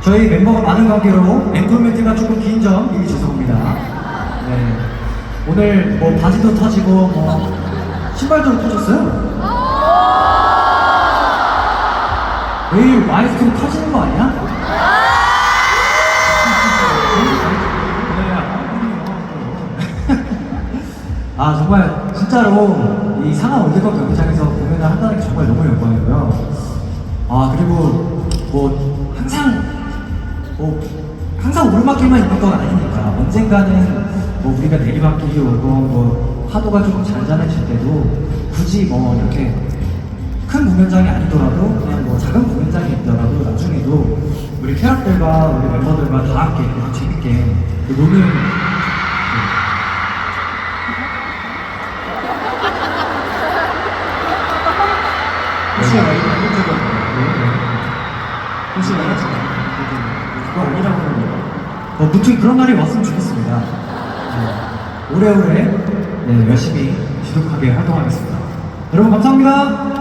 저희 멤버가 많은 관계로 앵콜 멘트가 조금 긴점 미리 죄송합니다. 네. 오늘 뭐 바지도 터지고 뭐 신발도 터졌어요. 내일 마이스트로 터지는 거 아니야? 아 정말 진짜로 이 상하 월드컵 경기장에서 공연을 한다는 게 정말 너무 영광이고요. 아 그리고 뭐 항상 뭐 항상 오르막길만 있는 건 아니니까 언젠가는 뭐 우리가 내리막길이 오고 뭐 파도가 조금 잔잔해질 때도 굳이 뭐 이렇게 큰 공연장이 아니더라도 그냥 뭐 작은 공연장이 있더라도 나중에도 우리 캐럿들과 우리 멤버들과 다 함께 이렇게 재밌게 그 노는 네, 혹시 많이 반복적인 많이 그거 아니라고 합니다. 어, 무튼 그런 날이 왔으면 좋겠습니다. 네, 오래오래 네, 열심히 지독하게 활동하겠습니다. 여러분 감사합니다.